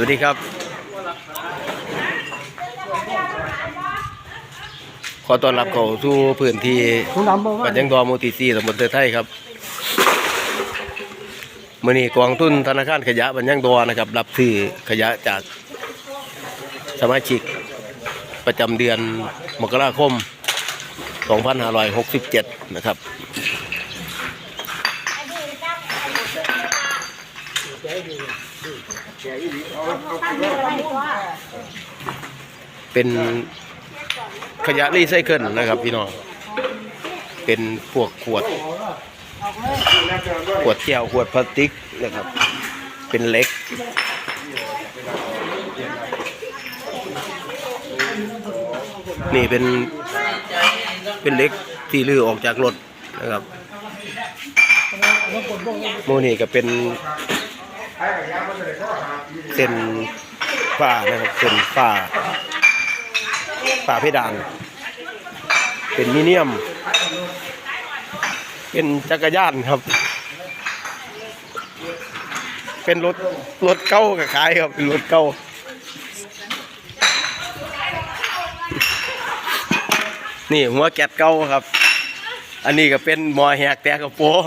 สวัสดีครับ ขอต้อนรับเข้าสู่พื้นที่ปัญญังดอมูติซีตำบลเตอไทยครับมื่อนี้กองทุนธนาคารขยะปัญญังดอนะครับ รับซื้อขยะจากสมาชิกประจำเดือนมกราคม 2567 นะครับ เป็นขยะรีไซเคิลนะครับพี่น้อง เป็นพวกขวด ขวดแก้วขวดพลาสติกนะครับ เป็นเล็ก นี่เป็น เป็นเล็กที่ลือออกจากรถนะครับโมนี่ก็เป็น เส้นฝ้านะครับเส้นฝ้าฝ้าเพดาน เป็นมิเนียม เป็นจักรยานครับ เป็นรถรถเก้ากับขายครับเป็นรถเก้านี่หัวแกดเก้าครับ อันนี้ก็เป็นมอแหกแตกกระโปรง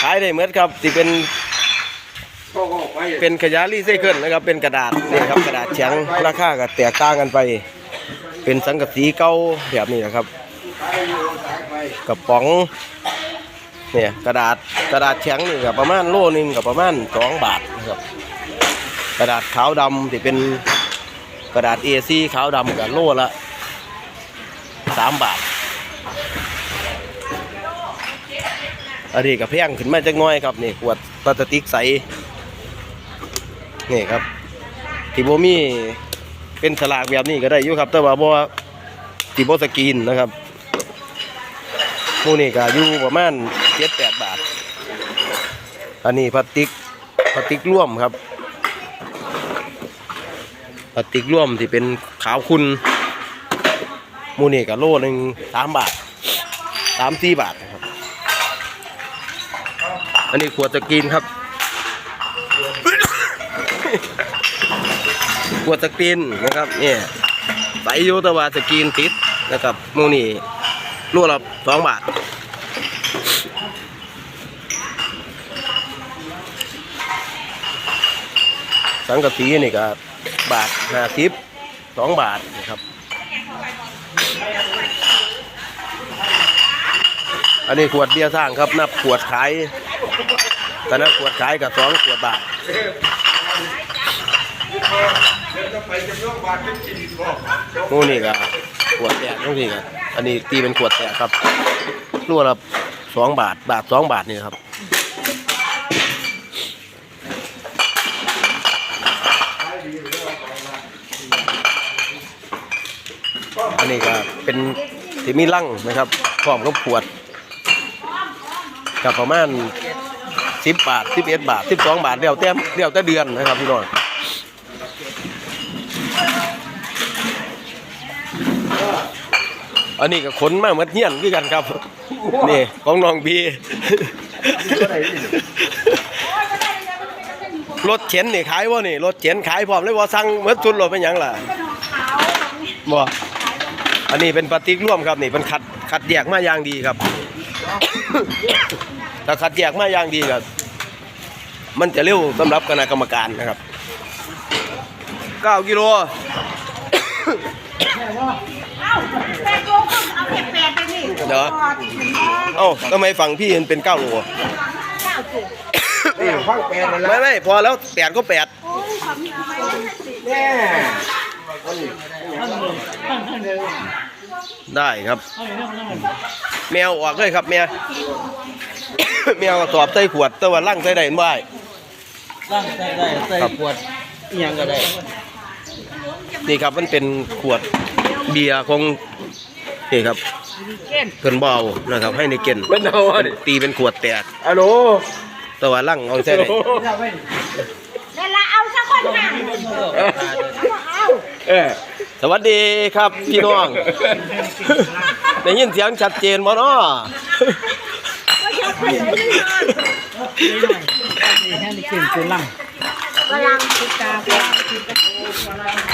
ขายได้เหมือนครับที่เป็นเป็นขยะรีไซเคิลนะครับ เป็นกระดาษนี่ครับกระดาษแข็งราคาก็แตกต่างกันไป เป็นสังกะสีเก่าแบบนี้นะครับกระป๋องเนี่ยกระดาษกระดาษแข็งนี่กับประมาณโลนึงกับประมาณสองบาทนะครับกระดาษขาวดำที่เป็นกระดาษ A4 ขาวดำกับโลละสามบาท อันนี้ก็แพงขึ้นมาจักน้อยครับนี่ขวดพลาสติกใสนี่ครับที่บ่มีเป็นฉลากแบบนี้ก็ได้อยู่ครับ แต่ว่าบ่ที่บสกรีนนะครับมูนี่ก็อยู่ประมาณ7-8บาท อันนี้พลาสติกพลาสติกร่วมครับพลาสติกร่วมที่เป็นขาวคุณมูนี่ก็โลหนึ่ง3บาท3-4บาทนะครับ อันนี้ขวดสกรีนครับ ขวดสกรีนนะครับเนี่ยใสอยูแตะวาสกรีนติดนะครับมูนี่รั่วละสองบาทสังกะสีนี่ก็บาทห้าสิบสองบาทนะครับ อันนี้ขวดเบียร์สร้างครับนับขวดขาย ต่นับขวดขายกับสองขวดบาทโน่นนี่ก็ขวดแตกทั้งที่ก็อันนี้ตีเป็นขวดแตกครับรั่วละสองบาท บาทสองบาทนี่ครับอันนี้ก็เป็นที่มีลั่งนะครับพร้อมกับขวดกับประมาณ สิบบาทสิบเอ็ดบาทสิบสองบาทเดียวเต็มเดียวแต่เดือนนะครับพี่น้องอันนี้ก็ขนมาเหมือนเฮียนคือกันครับ นี่ของน้องบีรถเข็นนี่ ขายวะนี่รถเข็นขายพร้อมเลยว่าสั่งเหมือนสุดรถเป็นหยังล่ะบ่อันนี้เป็นปฏิกร่วมครับนี่เป็นคัดคัดแยกมาอย่างดีครับ ถ้าคัดแยกมาอย่างดีครับมันจะเร็วสำหรับคณะกรรมการนะครับ 9 กิโลแปดโลก็เอาแค่แปดไปนี่เดี๋ยวเอ้าทำไมฝั่งพี่มันเป็น 9 โลเก้าสิบฟังแปลนนั่นแหละไม่ไม่พอแล้วแปดก็แปดโอ้ยความมีอะไรให้สิแน่ได้ครับ แมวออกเลยครับแมว แมวสอบใส่ขวดแต่ว่าลั่งใส่ได้ไม่ได้ร่างใส่ได้ใส่ขวดอิหยังก็ได้นี่ครับมันเป็นขวดเบียร์ของนี่ครับเพิ่นเบเอานะครับให้ในเก่นเป็นเอาอะดิ ตีเป็นขวดแตกฮัลโหลแต่ว่าลั่งเอาใส่ได้แล้วละเอาสักคนห่างเอาเออสวัสดีครับพี่น้อง ได้ยินเสียงชัดเจนบ่เนาะ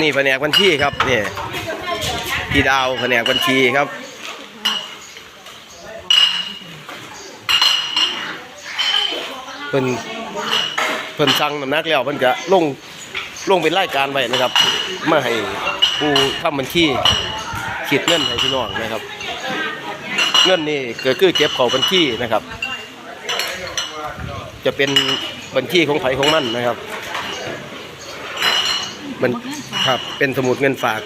นี่แผนกบัญชีครับนี่พี่ดาวแผนกบัญชีครับเพิ่นเพิ่นสั่งน้ำหนักแล้วเพิ่นจะลงลงเป็นรายการไว้นะครับมาให้ผู้ทำบัญชีคิดเงินให้พี่น้องนะครับ เงินนี่ก็คือเก็บเข้าบัญชีนะครับ จะเป็นบัญชีของไผของมันนะครับมันครับเป็นสมุดเงินฝาก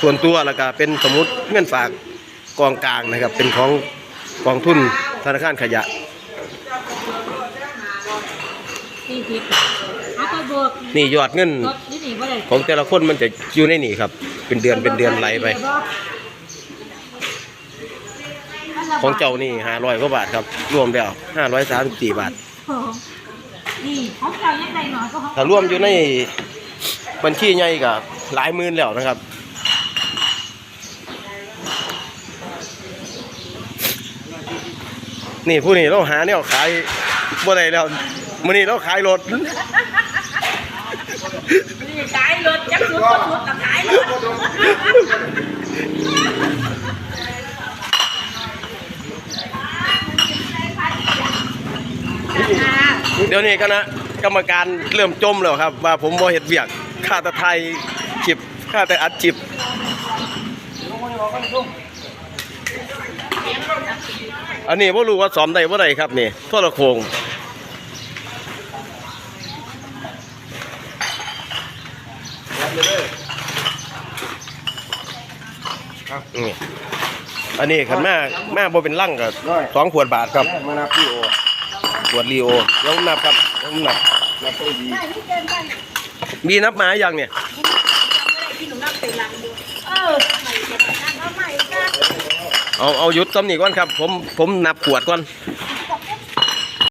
ส่วนตัวแล้วก็เป็นสมุดเงินฝากกองกลางนะครับ เป็นของกองทุนธนาคารขยะนี่ยอดเงินรถนี่นี่ว่าได้ของแต่ละคนมันจะอยู่ในนี่ครับ เป็นเดือนเป็นเดือนไหลไป ของเจ้านี่ห้าร้อยกว่าบาทครับ รวมแล้วห้าร้อยสามสิบสี่บาท นี่ของเจ้ายังไงหน่อยก็ของถ้ารวมอยู่ในบัญชีใหญ่ก็หลายหมื่นแล้วนะครับ นี่ผู้นี้เราหาเนี่ยขายบ่ได้แล้วมื้อนี้เราขายรถนี่ขายรถจักรสุดก็สุดก็ขายรถ เดี๋ยวนี้คณะกรรมการเริ่มจมแล้วครับ ว่าผมบ่เฮ็ดเวียกค่าแต่ไทยจิบค่าแต่อัดจิบอันนี้บ่รู้ว่าสอมได้บ่ได้ครับนี่โทรโคงนี่อันนี้คันแม่แม่บ่เป็นลังก็สองขวดบาทครับมานับพี่โอ ขวดลีโอเดี๋ยวผมนับครับเดี๋ยวผมนับนับตัวดีมีนับมาอย่างเนี่ยที่หนูนั่งเป็นหลังดูเออใหม่จะนั่งเอาใหม่กันเอาเอาหยุดซ้ำนี่ก่อนครับ ผมผมนับขวดก่อน